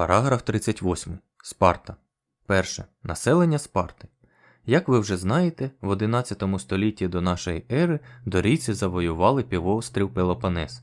Параграф 38. Спарта. Перше. Населення Спарти. Як ви вже знаєте, в 11 столітті до нашої ери дорійці завоювали півострів Пелопонес.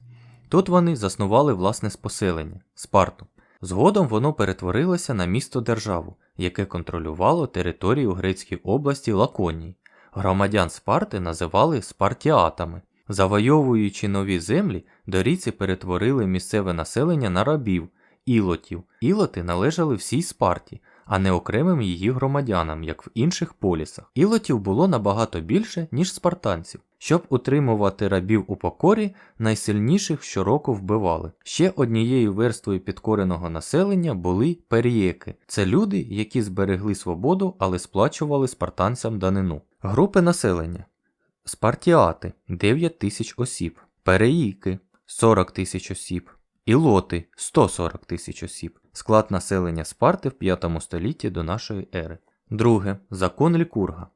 Тут вони заснували власне поселення Спарту. Згодом воно перетворилося на місто державу, яке контролювало територію Грецької області Лаконії. Громадян Спарти називали спартіатами. Завойовуючи нові землі, дорійці перетворили місцеве населення на рабів, ілотів. Ілоти належали всій Спарті, а не окремим її громадянам, як в інших полісах. Ілотів було набагато більше, ніж спартанців. Щоб утримувати рабів у покорі, найсильніших щороку вбивали. Ще однією верствою підкореного населення були перієки. Це люди, які зберегли свободу, але сплачували спартанцям данину. Групи населення. Спартіати 9 тисяч осіб, переїки 40 тисяч осіб, ілоти 140 тисяч осіб. Склад населення Спарти в 5 столітті до нашої ери. Друге. Закон Лікурга.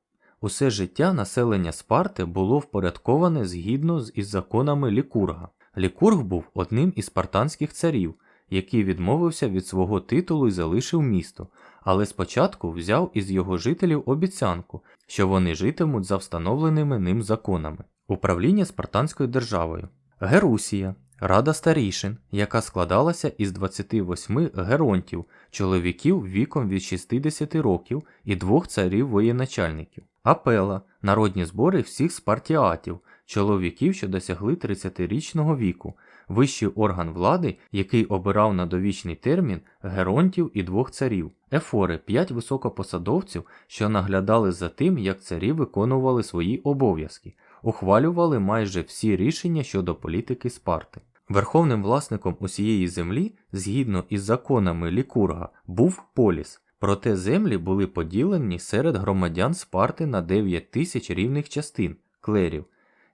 Усе життя населення Спарти було впорядковане згідно з із законами Лікурга. Лікург був одним із спартанських царів, який відмовився від свого титулу і залишив місто, але спочатку взяв із його жителів обіцянку, що вони житимуть за встановленими ним законами. Управління спартанською державою. Герусія Рада старішин, яка складалася із 28 геронтів, чоловіків віком від 60 років і двох царів воєначальників. Апела народні збори всіх спартіатів, чоловіків, що досягли 30-річного віку, вищий орган влади, який обирав на довічний термін геронтів і двох царів. Ефори п'ять високопосадовців, що наглядали за тим, як царі виконували свої обов'язки, ухвалювали майже всі рішення щодо політики Спарти. Верховним власником усієї землі, згідно із законами Лікурга, був поліс, проте землі були поділені серед громадян Спарти на 9 тисяч рівних частин клерів.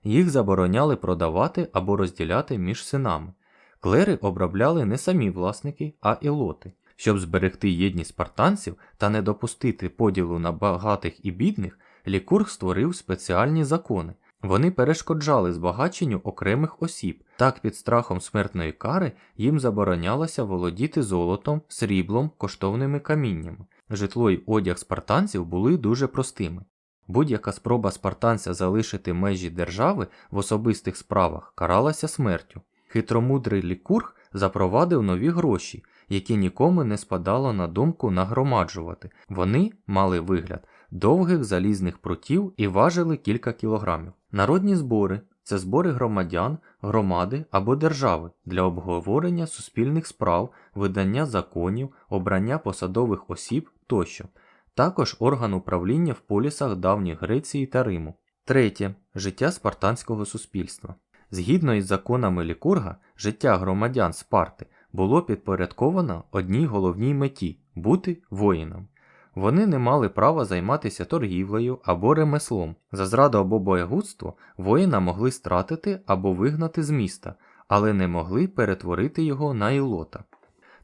Їх забороняли продавати або розділяти між синами. Клери обробляли не самі власники, а ілоти. Щоб зберегти єдність спартанців та не допустити поділу на багатих і бідних, Лікург створив спеціальні закони. Вони перешкоджали збагаченню окремих осіб, так під страхом смертної кари їм заборонялося володіти золотом, сріблом, коштовними каміннями. Житло й одяг спартанців були дуже простими. Будь-яка спроба спартанця залишити межі держави в особистих справах каралася смертю. Хитромудрий лікург запровадив нові гроші, які нікому не спадало на думку нагромаджувати. Вони мали вигляд довгих залізних прутів і важили кілька кілограмів. Народні збори це збори громадян, громади або держави для обговорення суспільних справ, видання законів, обрання посадових осіб тощо. Також орган управління в полісах давньої Греції та Риму. Третє. Життя спартанського суспільства. Згідно із законами Лікурга, життя громадян Спарти було підпорядковано одній головній меті бути воїном. Вони не мали права займатися торгівлею або ремеслом. За зраду або боягудство воїна могли стратити або вигнати з міста, але не могли перетворити його на ілота.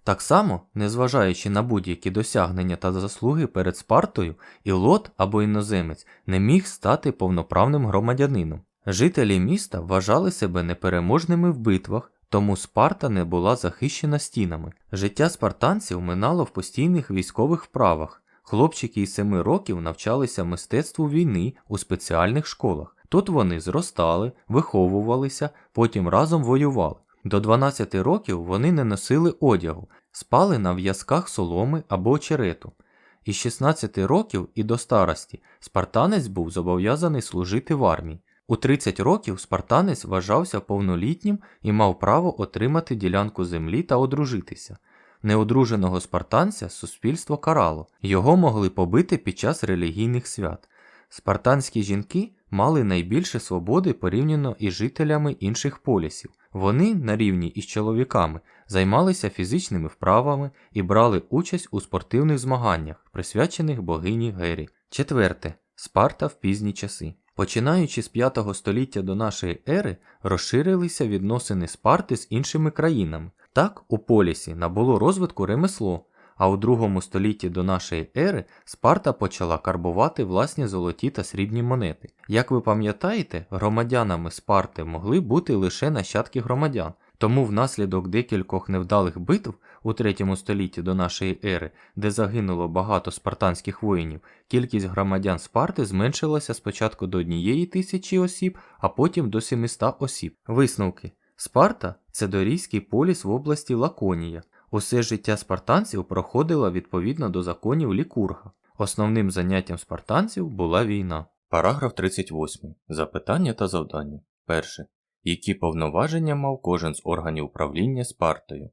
Так само, незважаючи на будь-які досягнення та заслуги перед Спартою, ілот або іноземець не міг стати повноправним громадянином. Жителі міста вважали себе непереможними в битвах, тому Спарта не була захищена стінами. Життя спартанців минало в постійних військових вправах. Хлопчики із 7 років навчалися мистецтву війни у спеціальних школах. Тут вони зростали, виховувалися, потім разом воювали. До 12 років вони не носили одягу, спали на в'язках соломи або очерету. Із 16 років і до старості спартанець був зобов'язаний служити в армії. У 30 років спартанець вважався повнолітнім і мав право отримати ділянку землі та одружитися. Неодруженого спартанця суспільство карало, його могли побити під час релігійних свят. Спартанські жінки мали найбільше свободи порівняно із жителями інших полісів. Вони, на рівні із чоловіками, займалися фізичними вправами і брали участь у спортивних змаганнях, присвячених богині Гері. Четверте. Спарта в пізні часи. Починаючи з 5 століття до нашої ери, розширилися відносини Спарти з іншими країнами. Так, у полісі набуло розвитку ремесло, а у другому столітті до нашої ери Спарта почала карбувати власні золоті та срібні монети. Як ви пам'ятаєте, громадянами Спарти могли бути лише нащадки громадян, тому внаслідок декількох невдалих битв у третьому столітті до нашої ери, де загинуло багато спартанських воїнів, кількість громадян Спарти зменшилася спочатку до однієї тисячі осіб, а потім до 700 осіб. Висновки. Спарта це дорійський поліс в області Лаконія. Усе життя спартанців проходило відповідно до законів Лікурга. Основним заняттям спартанців була війна. Параграф 38. Запитання та завдання. Перше. Які повноваження мав кожен з органів управління Спартою?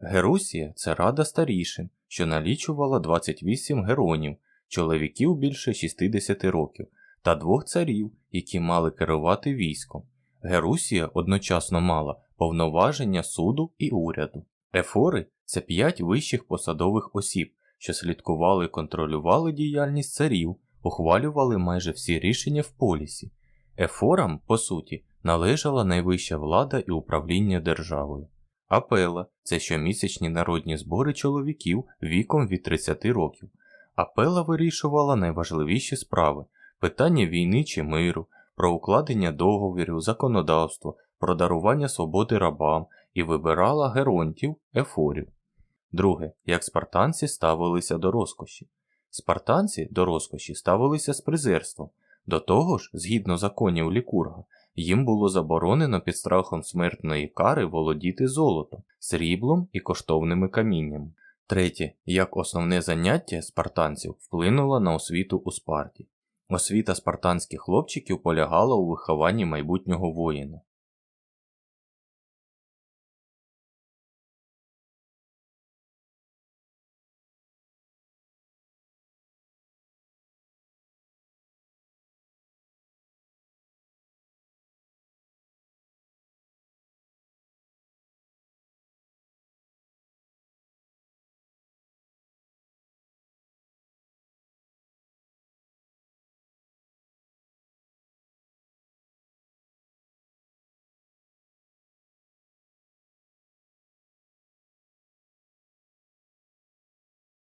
Герусія це рада старішин, що налічувала 28 геронів, чоловіків більше 60 років, та двох царів, які мали керувати військом. Герусія одночасно мала повноваження суду і уряду. Ефори це п'ять вищих посадових осіб, що слідкували і контролювали діяльність царів, ухвалювали майже всі рішення в полісі. Ефорам, по суті, належала найвища влада і управління державою. Апела це щомісячні народні збори чоловіків віком від 30 років. Апела вирішувала найважливіші справи питання війни чи миру, про укладення договорів, законодавство, про дарування свободи рабам і вибирала геронтів, ефорів. Друге, як спартанці ставилися до розкоші. Спартанці до розкоші ставилися з презирством. До того ж, згідно законів Лікурга, їм було заборонено під страхом смертної кари володіти золотом, сріблом і коштовними каміннями. Третє, як основне заняття спартанців вплинуло на освіту у Спарті. Освіта спартанських хлопчиків полягала у вихованні майбутнього воїна.